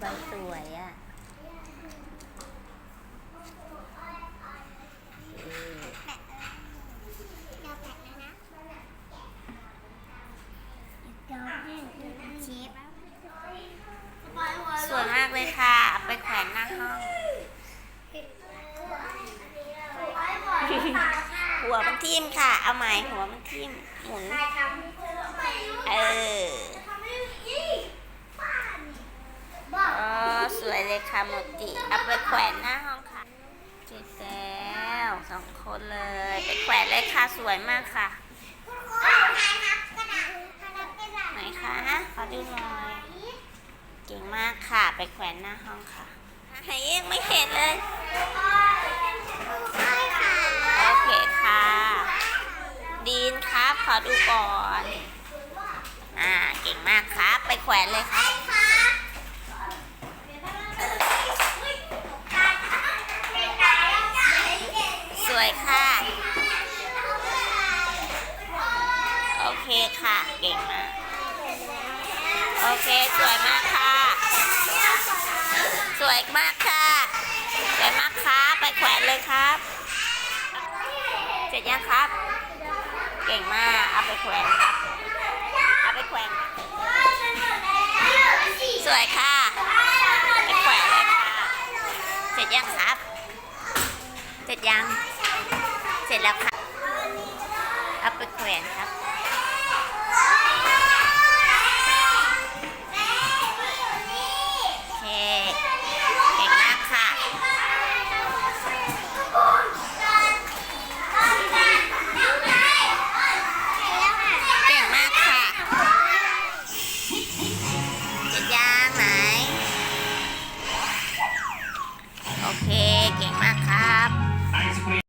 ใบสวยอะสวยมากเลยค่ะ ไปแขวนหน้าห้องหัวมันทิ่มค่ะ เอาไหมหัวมันทิ่มหมุน เลยค่ะโมจิเอาไปแขวนหน้าห้องค่ะเสร็จแล้วสองคนเลย ไปแขวนเลยค่ะสวยมากค่ะไหนคะขอดูหน่อยเก่งมากค่ะ ไปแขวนหน้าห้องค่ะไหนยังไม่เห็นเลยโอเคค่ะ ดีนครับ ขอดูก่อน อ่า เก่งมากครับ ไปแขวนเลยครับ สวยค่ะ โอเคค่ะ เก่งมาก โอเค สวยมากค่ะ สวยมากค่ะ สวยมากครับไปแขวนเลยครับ เสร็จยังครับ เก่งมาก เอาไปแขวนครับ เอาไปแขวน สวยค่ะไปแขวนเลยค่ะ เสร็จยังครับ เสร็จยัง สร็จแล้วค่ะเอาไปแขวนครับ